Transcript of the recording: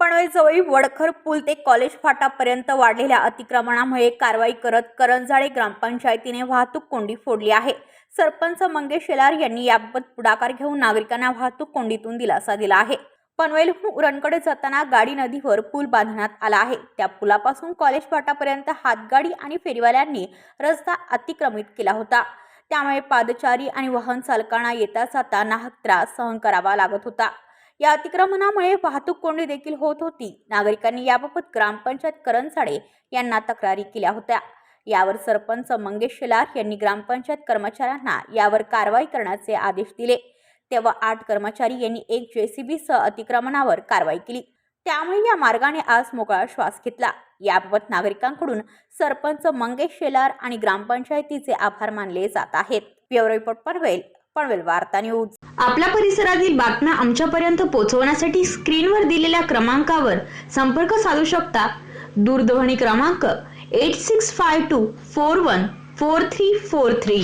पनवेलजवळील वडखर पूल ते कॉलेज फाटापर्यंत वाढलेल्या अतिक्रमणामुळे कारवाई करत करंजाळे ग्रामपंचायतीने वाहतूक कोंडी फोडली आहे. सरपंच मंगेश शेलार यांनी याबाबत पुढाकार घेऊन नागरिकांना वाहतूक कोंडीतून दिलासा दिला आहे. पनवेलहून उरणकडे जाताना गाडी नदीवर पूल बांधण्यात आला आहे. त्या पुलापासून कॉलेज फाटापर्यंत हातगाडी आणि फेरीवाल्यांनी रस्ता अतिक्रमित केला होता. त्यामुळे पादचारी आणि वाहन चालकांना येता जाता नाहक त्रास सहन करावा लागत होता. या अतिक्रमणामुळे वाहतूक कोंडी देखील होत होती. नागरिकांनी याबाबत ग्रामपंचायत करणसाडे यांना तक्रारी केल्या होत्या. यावर सरपंच मंगेश शेलार यांनी ग्रामपंचायत कर्मचाऱ्यांना यावर कारवाई करण्याचे आदेश दिले. तेव्हा आठ कर्मचारी यांनी एक जेसीबी सह अतिक्रमणावर कारवाई केली. त्यामुळे या मार्गाने आज मोकळा श्वास घेतला. याबाबत नागरिकांकडून सरपंच मंगेश शेलार आणि ग्रामपंचायतीचे आभार मानले जात आहेत. ब्युरो रिपोर्ट पनवेल पनवेल वार्ता न्यूज. आपल्या परिसरातील बातम्या आमच्यापर्यंत पोहोचवण्यासाठी स्क्रीनवर दिलेल्या क्रमांकावर संपर्क साधू शकता. दूरध्वनी क्रमांक eight six five two four one four three four three